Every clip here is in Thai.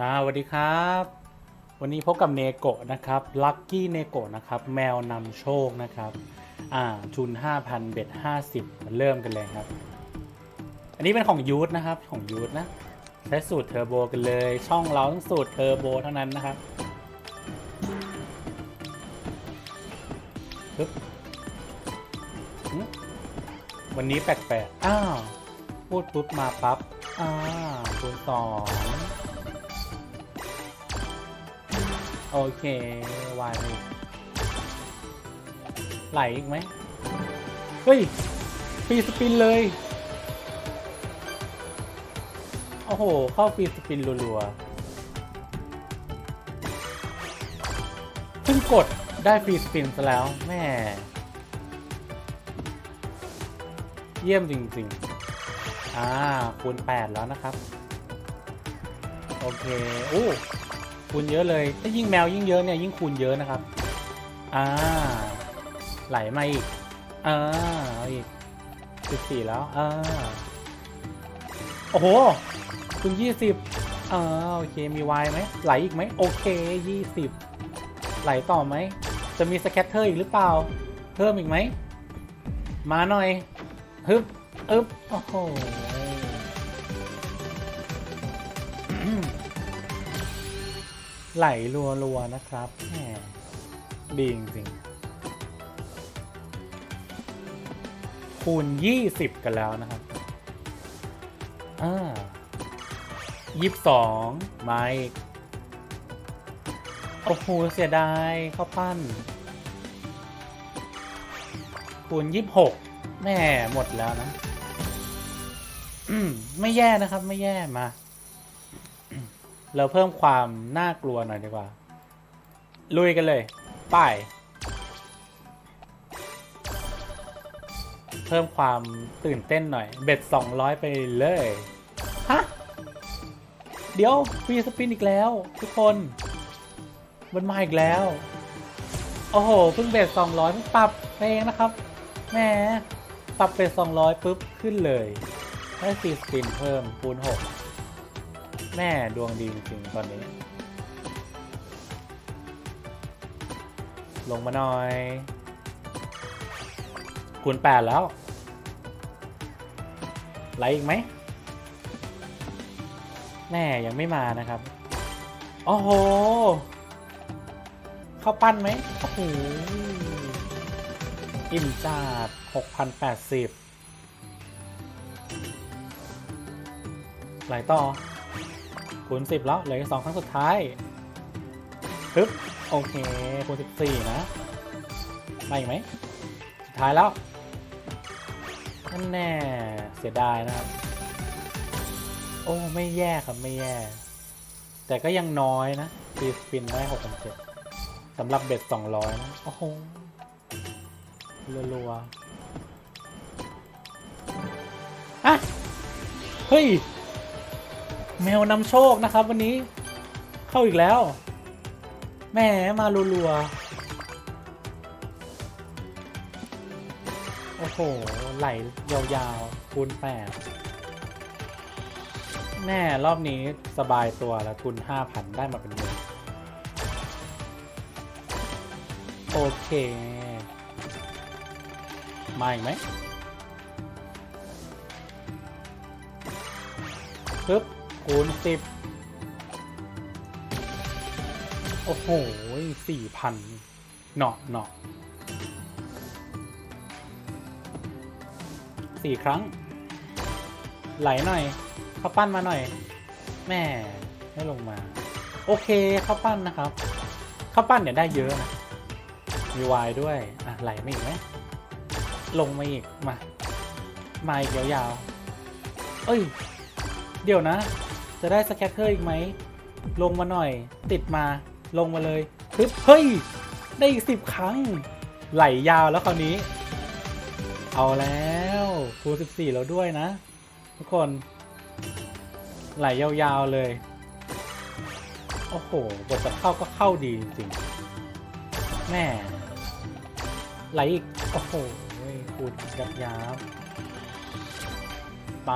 อ่าสวัสดีครับ วันนี้พบกับเนโกะนะครับลัคกี้เนโกะนะครับ แมวนำโชคนะครับ อ่าทุน5,000เบ็ด50มาเริ่มกันเลยครับ อันนี้เป็นของยูทนะครับ ของยูทนะ ใช้สูตรเทอร์โบกันเลย ช่องเราต้องสูตรเทอร์โบเท่านั้นนะครับปึ๊บวันนี้แปลกๆ อ้าว พูดปุ๊บมาปั๊บอ่าวคูณสอง โอเควายไปไหลอีกไหมเฮ้ยฟรีสปินเลย โอ้โห เข้าฟรีสปินรัวๆเพิ่งกดได้ฟรีสปินซะแล้วแม่เยี่ยมจริงๆ อ่า คูณ 8 แล้วนะครับ โอเคโอ้ คูณเยอะเลยถ้ายิ่งแมวยิ่งเยอะเนี่ยยิ่งคูณเยอะนะครับ อ่า ไหลมาอีกอ่าเอาอีกสิบสี่แล้วอ่าโอ้โหคูณยี่สิบอ่าโอเคมีวายไหมไหลอีกไหมโอเคยี่สิบไหลต่อไหม จะมีสแคตเตอร์อีกหรือเปล่า เพิ่มอีกไหม มาหน่อยฮึบอึบโอ้โห ไหลรัวๆนะครับแหมดีจริงๆคูณ 20 กันแล้วนะครับอ่ายี่สิบสองมาอีกโอ้โหเสียดายข้าวปั้น คูณ26แม่หมดแล้วนะอืมไม่แย่นะครับ ไม่แย่มา เราเพิ่มความน่ากลัวหน่อยดีกว่า ลุยกันเลย ป้าย เพิ่มความตื่นเต้นหน่อย เบ็ด 200 ไปเลย ฮะ เดี๋ยวฟรีสปินอีกแล้ว ทุกคน มันมาอีกแล้ว โอ้โห เพิ่งเบ็ด 200เพิ่งปรับเองนะครับ แหม ปรับเบ็ด 200 ปุ๊บ ขึ้นเลย ได้ฟรีสปินเพิ่มคูณ6 แม่ดวงดีจริงๆตอนนี้ ลงมาหน่อย คูณ8แล้วไหลอีกไหม แม่ยังไม่มานะครับ โอ้โห เข้าปั้นไหมโอ้โหอิ่มจัด6,080 ไหลต่อ คูณ10แล้วเหลืออีกสองครั้งสุดท้ายปึ๊บโอเคคูณ14นะมาอีกไหมสุดท้ายแล้วนั่นแน่เสียดายนะครับ โอ้ไม่แย่ครับไม่แย่ แต่ก็ยังน้อยนะตีสปินได้6 7 0 0สำหรับเบ็ด200นะโอ้โหรัวๆอะเฮ้ย แมวนำโชคนะครับ วันนี้เข้าอีกแล้วแหมมารัวๆโอ้โห ไหลยาวๆคูณแปดแน่รอบนี้สบายตัวแล้วทุนห้าพันได้มาเป็นหมื่นโอเค มาอีกไหม คูณสิบโอ้โหสี่พันเนาะเนาะสี่ครั้ง ไหลหน่อยข้าวปั้นมาหน่อย แม่ไม่ลงมา โอเคข้าวปั้นนะครับข้าวปั้นเนี่ยได้เยอะนะ มีวายด้วย อะไหลไมาอีกไหมลงมาอีก มา มาอีกยาวๆเอ้ย เดี๋ยวนะ จะได้สแคตเตอร์อีกไหม ลงมาหน่อย ติดมาลงมาเลยปึ๊บเฮ้ย ได้อีกสิบครั้ง ไหลยาวแล้วคราวนี้ เอาแล้วคูณสิบสี่แล้วด้วยนะ ทุกคน ไหลยาวๆเลย โอ้โหบทจะเข้าก็เข้าดีจริงๆแม่ไหลอีก โอ้โหคูณยับยับไป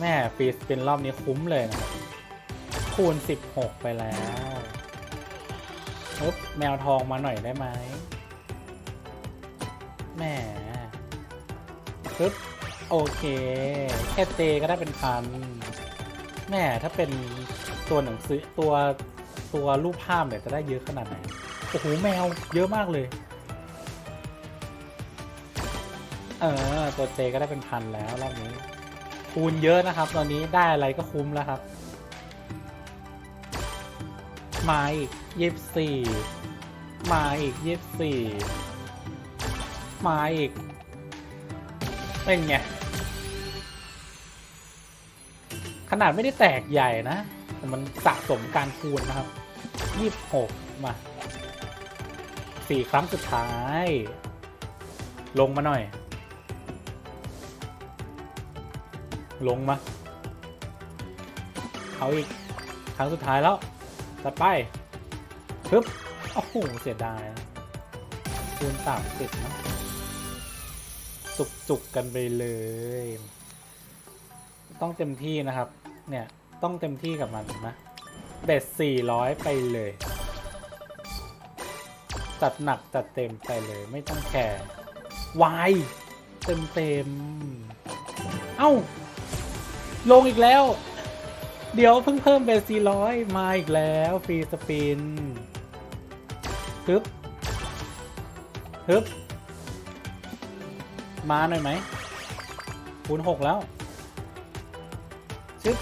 แม่ฟรีสปินรอบนี้คุ้มเลยนะครับคูณ 16 ไปแล้วปึ๊บแมวทองมาหน่อยได้ไหมแหม่ปึ๊บโอเค แค่เจก็ได้เป็นพันแหม่ถ้าเป็นตัวหนังสือตัวตัวรูปภาพเนี่ยจะได้เยอะขนาดไหน โอ้โห แมวเยอะมากเลย เออ ตัวเจก็ได้เป็นพันแล้วรอบนี้ คูณเยอะนะครับ ตอนนี้ได้อะไรก็คุ้มแล้วครับ มาอีกยี่สิบสี่มาอีกยี่สิบสี่มาอีก เป็นไง ขนาดไม่ได้แตกใหญ่นะ แต่มันสะสมการคูณนะครับยี่สิบหกมาสี่ครั้งสุดท้าย ลงมาหน่อย ลงมาเอาอีกครั้งสุดท้ายแล้วตัดไปปึ๊บโอ้โหเสียดายคูณสามสิบนะจุกจุกกันไปเลย ต้องเต็มที่นะครับ เนี่ย ต้องเต็มที่กับมันนะเบ็ดสี่ร้อยไปเลย จัดหนักจัดเต็มไปเลยไม่ต้องแคร์วายเต็มเต็มเอ้า ลงอีกแล้ว เดี๋ยวเพิ่งเพิ่มเบสสี่ร้อยมาอีกแล้วฟรีสปินฮึบฮึบมาหน่อยไหมคูณหกแล้วชึบ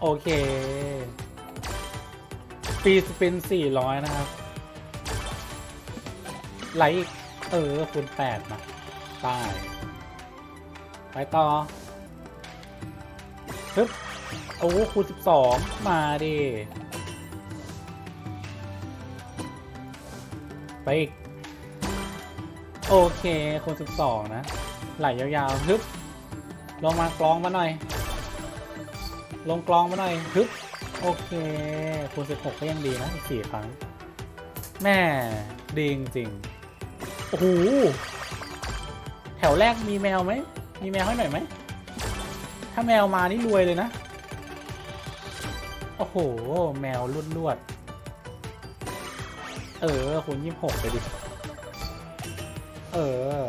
โอเคฟรีสปินสี่ร้อยนะครับ ไหลอีกเออคูณแปดมาไปไปต่อ ปึ๊บโอ้คูณสิบสองมาดิไปอีก โอเคคูณสิบสองนะ ไหลยาวๆฮึบลงมากรองมาหน่อย ลงกรองมาหน่อยฮึบโอเคคูณสิบหกก็ยังดีนะอีกสี่ครั้ง แม่ดีจริงๆโอ้โหแถวแรกมีแมวไหม มีแมวให้หน่อยไหม ถ้าแมวมานี่รวยเลยนะ โอ้โห แมวลวดลวด เออคูณยี่หกไปดิ เออ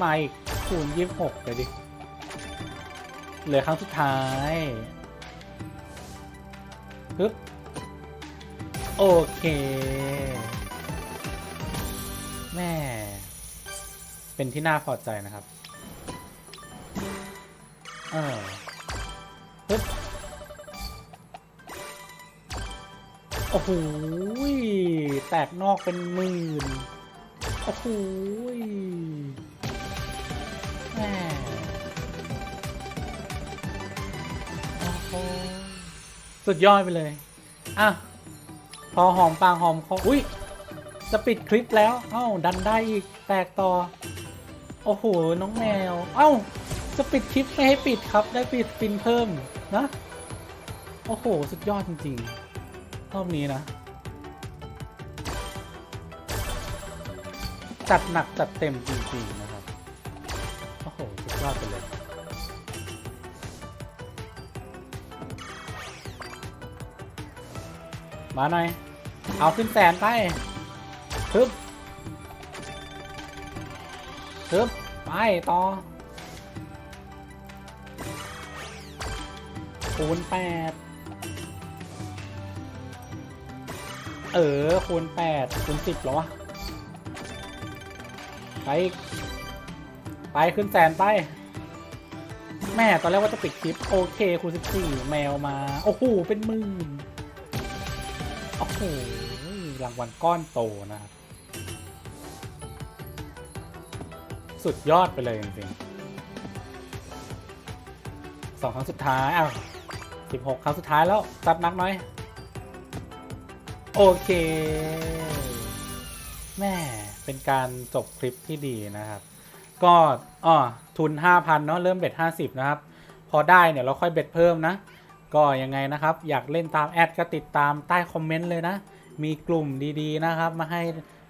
มาอีกคูณยี่หกไปดิ เหลือครั้งสุดท้ายปึ๊บโอเค แม่ เป็นที่น่าพอใจนะครับ ออปึ๊บโอ้โหแตกนอกเป็นหมื่นโอ้โหยแม่โอ้โหสุดยอดไปเลย อะ พอหอมปากหอมคออุ้ยจะปิดคลิปแล้ว เอ้า ดันได้อีก แตกต่อ โอ้โห น้องแมว เอ้า จะปิดคลิปไม่ให้ปิดครับ ได้ปิดสปินเพิ่มนะ โอ้โห สุดยอดจริงๆ รอบนี้นะ จัดหนักจัดเต็มจริงๆนะครับ โอ้โห สุดยอดไปเลยมาหน่อย เอาขึ้นแสนไปทึบทึบไป ต่อ คูณแปดเออคูณแปดคูณสิบแล้ววะ ไปไปขึ้นแสนไป แม่ตอนแรกว่าจะปิดคลิป โอเคคูณสิบสี่แมวมา โอ้โห เป็นหมื่นโอ้โหรางวัลก้อนโตนะครับ สุดยอดไปเลยจริงๆสองครั้งสุดท้ายอ้าว สิบหกครั้งสุดท้ายแล้วจัดนักน่อย โอเค แม่เป็นการจบคลิปที่ดีนะครับ ก็อ๋อทุน 5,000เนาะเริ่มเบ็ด50 นะครับ พอได้เนี่ยเราค่อยเบ็ดเพิ่มนะ ก็ยังไงนะครับ อยากเล่นตามแอดก็ติดตามใต้คอมเมนต์เลยนะ มีกลุ่มดีๆนะครับ มาให้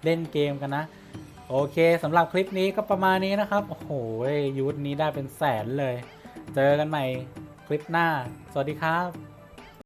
เล่นเกมกันนะ โอเคสำหรับคลิปนี้ก็ประมาณนี้นะครับ โอ้โหยูทนี้ได้เป็นแสนเลย เจอกันใหม่ คลิปหน้า สวัสดีครับ